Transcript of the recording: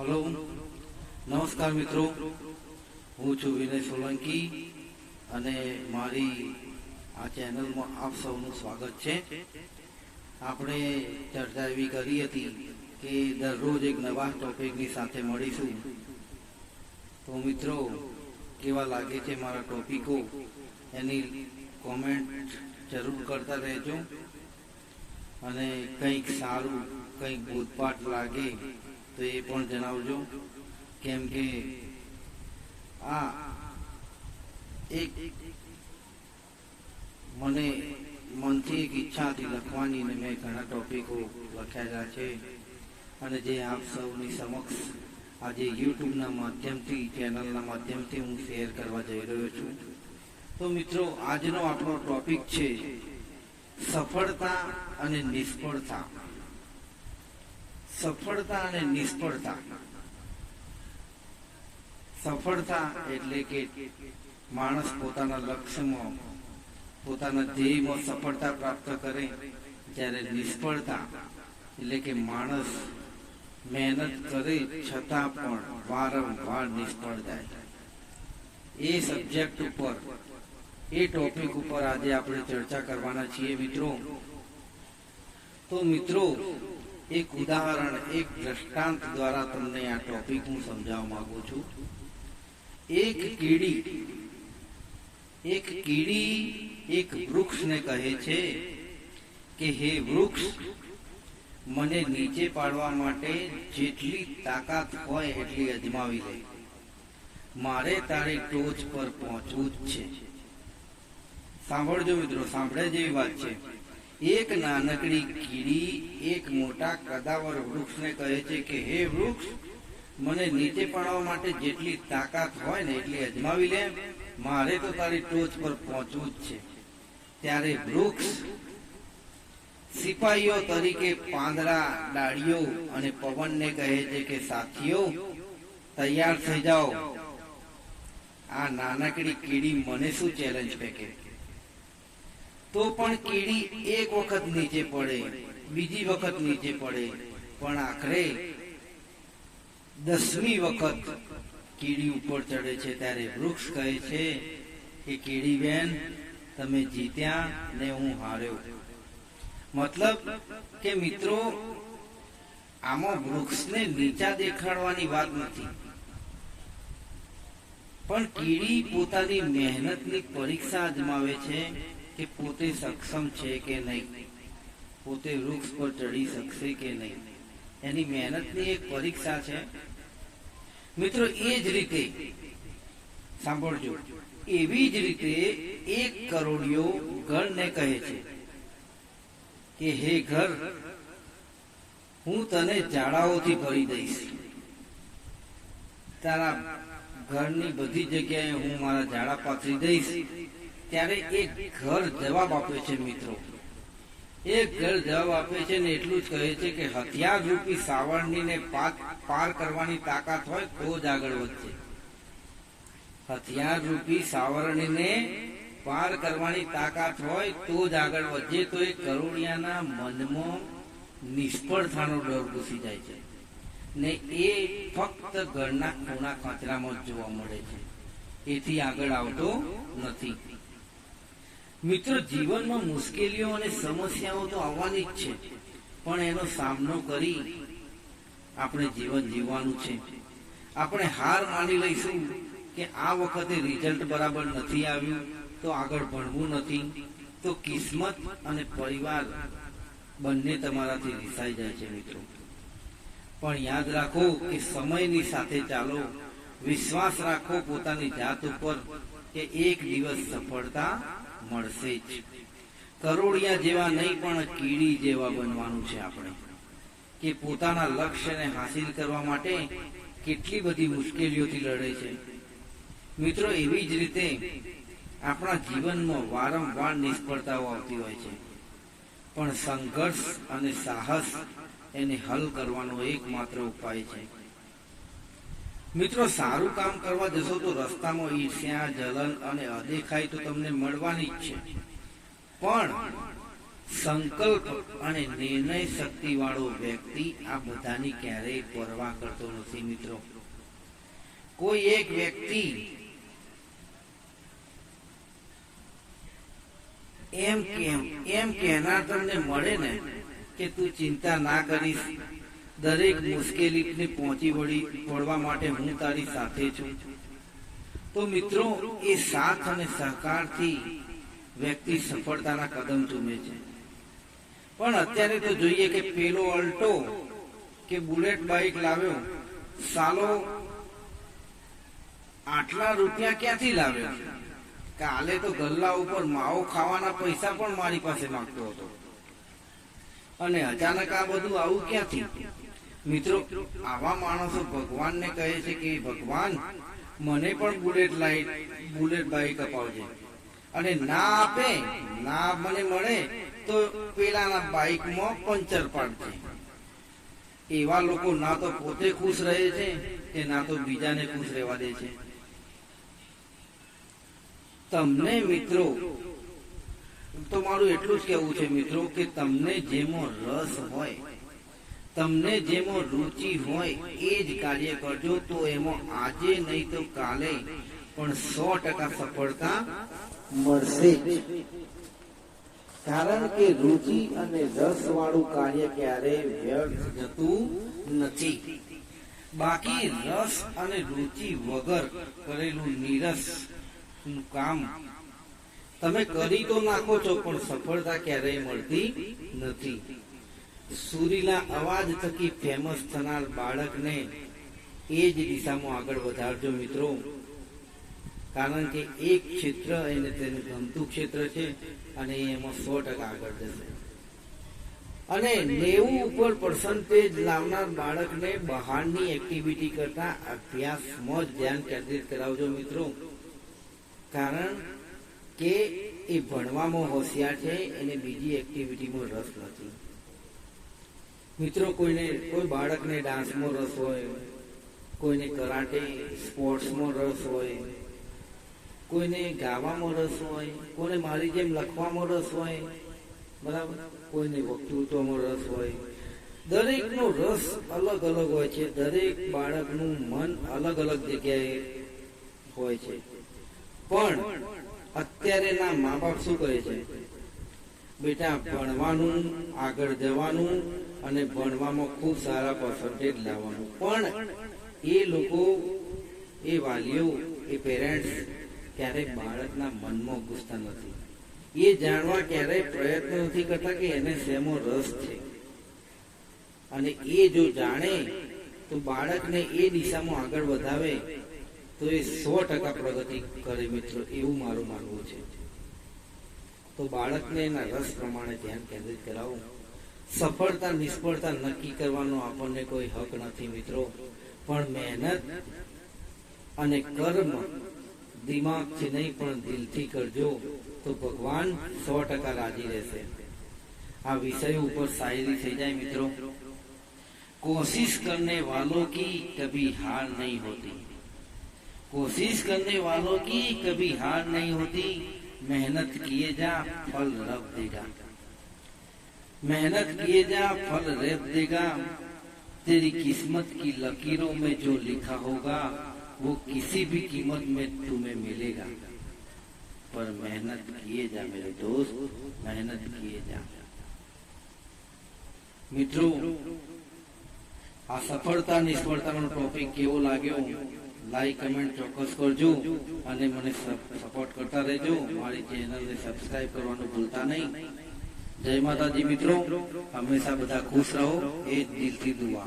Hello. નમસ્કાર મિત્રો. હું છું વિનય સોલંકી અને મારી આ ચેનલમાં આપ સૌનું સ્વાગત છે. આપણે ચર્ચા એવી કરી હતી કે દરરોજ એક નવા ટોપિકની સાથે મળીશું. તો મિત્રો, કેવા લાગે છે મારા ટોપિકો? એની કોમેન્ટ જરૂર કરતા રહેજો. અને કંઈક સારું, કંઈક બોધપાઠ લાગે તો એ પણ જણાવજો. કેમ કે આ એક મને મનથી એક ઈચ્છાથી લખવાની ને મેં ઘણા ટોપિકો લખ્યા છે. અને જે આપ સૌની સમક્ષ આજે યુટ્યુબના માધ્યમથી ચેનલના માધ્યમથી હું શેર કરવા જઈ રહ્યો છું. તો મિત્રો, આજનો આપણો ટોપિક છે સફળતા અને નિષ્ફળતા. સફળતા અને નિષ્ફળતા. સફળતા એટલે કે માણસ પોતાના લક્ષ્યમાં, પોતાના ધ્યેયમાં સફળતા પ્રાપ્ત કરે જ્યારે નિષ્ફળતા એટલે કે માણસ મહેનત કરે છતાં પણ વારંવાર નિષ્ફળ જાય. એ સબ્જેક્ટ ઉપર, એ ટોપિક ઉપર આજે આપણે ચર્ચા કરવાના છીએ મિત્રો. તો મિત્રો એક ઉદાહરણ, એક દ્રષ્ટાંત દ્વારા તમને આ ટોપિક હું સમજાવવા માંગુ છું. એક કીડી એક કીડી એક વૃક્ષને કહે છે કે, હે વૃક્ષ, મને નીચે પાડવા માટે જેટલી તાકાત હોય એટલી અજમાવી લે. મારે તારે ટોચ પર પહોંચવું જ છે. સાંભળજો મિત્રો, સાંભળે જેવી વાત છે. એક નાનકડી કીડી એક મોટા કદાવર વૃક્ષને કહે છે કે, હે વૃક્ષ, મને નીચે પાડવા માટે જેટલી તાકાત હોય ને એટલી અજમાવી લે. મારે તો તારી ટોચ પર પહોંચવું જ છે. ત્યારે વૃક્ષ સિપાહીઓ તરીકે પાંદડા ડાળીઓ અને પવનને કહે છે કે, સાથીઓ, તૈયાર થઈ જાઓ. આ નાનકડી કીડી મને શું ચેલેન્જ ફેંકે? તો પણ કીડી એક વખત નીચે પડે, બીજી વખત નીચે પડે. પણ આખરે દસમી વખત કીડી ઉપર ચડે છે ત્યારે વૃક્ષ કહે છે કે, કીડી બેન, તમે જીત્યા ને હું હાર્યો. મતલબ કે મિત્રો, આમાં વૃક્ષને નીચા દેખાડવાની વાત નથી. પણ કીડી પોતાની મહેનતની પરીક્ષા અજમાવે છે કે પોતે સક્ષમ છે કે નહીં? પોતે વૃક્ષ પર ચડી શકશે કે નહીં? એની મહેનતની એક પરીક્ષા છે. મિત્રો, એ જ રીતે, સાંભળજો, એવી જ રીતે એક કરોડિયો ઘરને કહે છે કે, હે ઘર, હું તને ઝાડાઓથી ભરી દઈશ. તારા ઘરની બધી જગ્યાએ હું મારા ઝાડા પાથરી દઈશ. ત્યારે એક ઘર જવાબ આપે છે મિત્રો. એક ઘર જવાબ આપે છે ને એટલું જ કહે છે કે હથિયાર રૂપી સાવરણીને પાર કરવાની તાકાત હોય તો જ આગળ વધશે. હથિયાર રૂપી સાવરણીને પાર કરવાની તાકાત હોય તો જ આગળ વધે. તો એ કરોડિયાના મનમાં નિષ્ફળતાનો ડર ઘૂસી જાય છે. ને એ ફક્ત ઘરના ખૂણા ખાંચરામાં જ જોવા મળે છે. એથી આગળ આવતો નથી. મિત્રો, જીવનમાં મુશ્કેલીઓ અને સમસ્યાઓ તો આવવાની જ છે, પણ એનો સામનો કરી આપણે જીવન જીવવાનું છે. આપણે હાર માની લઈશું કે આ વખતે રિઝલ્ટ બરાબર નથી આવ્યું, તો આગળ ભણવું નથી, તો કિસ્મત અને પરિવાર બંને તમારાથી રિસાઈ જાય છે મિત્રો. પણ યાદ રાખો કે સમયની સાથે ચાલો, વિશ્વાસ રાખો પોતાની જાત ઉપર કે એક દિવસ સફળતા મળશે જ. કરોડિયા જેવા નહીં પણ કીડી જેવા બનવાનું છે આપણે. કે પોતાના લક્ષ્યને હાસિલ કરવા માટે કેટલી બધી મુશ્કેલીઓથી લડે છે. મિત્રો, એવી જ રીતે આપણા જીવનમાં વારંવાર નિષ્ફળતાઓ આવતી હોય છે. પણ સંઘર્ષ અને સાહસ એને હલ કરવાનો એકમાત્ર ઉપાય છે. મિત્રો, સારું કામ કરવા જશો તો રસ્તામાં ઈર્ષ્યા, જલન અને અદેખાઈ તો તમને મળવાની જ છે. પણ સંકલ્પ અને નિર્ણય શક્તિ વાળો વ્યક્તિ આ બધાની ક્યારેય પરવા કરતો નથી, મિત્રો. કોઈ એક વ્યક્તિ એમ કેમ, એમ કહેનાર તમને મળે ને કે તું ચિંતા ના કરીશ દરેક મુશ્કેલીને પહોંચી વળી વળવા માટે હું તારી સાથે છું. તો મિત્રો, એ સાથ અને સહકારથી વ્યક્તિ સફળતાના કદમ ચૂમે છે. પણ અત્યારે તો જોઈએ કે પેલો અલ્ટો કે બુલેટ બાઇક લાવ્યો, સાલો આટલા રૂપિયા ક્યાંથી લાવ્યો? કાલે તો ગલ્લા ઉપર માવો ખાવાના પૈસા પણ મારી પાસે માંગતો હતો. અને અચાનક આ બધું આવું ક્યાંથી? મિત્રો, આવા માણસો ભગવાનને કહે છે કે, ભગવાન, મને પણ બુલેટ લાઈટ બુલેટ બાઈક અપાવજે. અને ના આપે, ના મને મળે, તો પેલાના બાઈકમાં પંચર પાડજે. એવા લોકો ના તો પોતે ખુશ રહે છે કે ના તો બીજાને ખુશ રહેવા દે છે. તમને મિત્રો તો મારું એટલું જ કહેવું છે મિત્રો કે તમને જેમાં રસ હોય તમને જેમાં રુચિ હોય એ જ કાર્ય કરજો, તો એમાં આજે નહીં તો કાલે પણ સો ટકા સફળતા મળશે કારણ કે રુચિ અને રસ વાળું કાર્ય ક્યારેય વ્યર્થ જતું નથી. બાકી રસ અને રુચિ વગર કરેલું નીરસ કામ તમે કરી તો નાખો છો, પણ સફળતા ક્યારેય મળતી નથી. સુરીલા અવાજ થકી ફેમસ થનાર બાળકને એ જ દિશામાં આગળ વધારજો મિત્રો. કારણ કે એક ક્ષેત્ર એને તેનું ગમતું ક્ષેત્ર છે અને એમાં સો ટકા આગળ જશે. અને નેવું ઉપર પર્સન્ટેજ લાવનાર બાળકને બહારની એક્ટિવિટી કરતા અભ્યાસમાં જ ધ્યાન કેન્દ્રિત કરાવજો મિત્રો. કારણ કે એ ભણવામાં હોશિયાર છે, એને બીજી એક્ટિવિટીમાં રસ નથી. મિત્રો, કોઈને કોઈ બાળકને ડાન્સમાં રસ હોય, કોઈને કરાટે સ્પોર્ટ્સમાં રસ હોય, કોઈને ગાવામાં રસ હોય, કોઈને મારી જેમ લખવામાં રસ હોય, બરાબર? કોઈને વક્તૃત્વમાં રસ હોય. દરેકનો રસ અલગ અલગ હોય છે. દરેક બાળકનું મન અલગ અલગ જગ્યાએ હોય છે. પણ અત્યારે ના મા બાપ શું કહે છે? બેટા, ભણવાનું, આગળ જવાનું અને ભણવામાં ખૂબ સારા પર્સન્ટેજ લાવવાનું. પણ એ લોકો, એ વાલીઓ, એ પેરેન્ટ્સ ક્યારેય બાળકના મનમાં ઘૂસતા નથી. એ જાણવા ક્યારેય પ્રયત્ન નથી કરતા કે એને શેમો રસ છે. અને એ જો જાણે તો બાળકને એ દિશામાં આગળ વધાવે, તો એ સો ટકા પ્રગતિ કરે મિત્રો, એવું મારું માનવું છે. તો બાળકને એના રસ પ્રમાણે ધ્યાન કેન્દ્રિત કરાવવું સફળતા નિષ્ફળતા નક્કી કરવાનો આપણને કોઈ હક નથી મિત્રો પણ મહેનત અને કર્મ દિમાગથી નહીં પણ દિલથી કરજો તો ભગવાન સો ટકા રાજી રહેશે આ વિષય ઉપર શાયરી થઈ જાય મિત્રો कोशिश करने वालों की कभी हार नहीं होती कोशिश करने वालों की कभी हार नहीं होती मेहनत किए जा फल रब देगा मेहनत किए जा फल रब देगा तेरी किस्मत की लकीरों में जो लिखा होगा वो किसी भी कीमत में तुम्हें मिलेगा पर मेहनत किए जा मेरे दोस्त मेहनत किए जा मित्रों આ સફળતા નિષ્ફળતાનો ટોપિક કેવો લાગ્યો લાઈક કમેન્ટ ચોક્કસ કરજો અને મને સપોર્ટ કરતા રહેજો. મારી ચેનલને સબસ્ક્રાઇબ કરવાનું ભૂલતા નહીં. જય માતાજી મિત્રો. હંમેશા બધા ખુશ રહો. એ દિલથી દુઆ.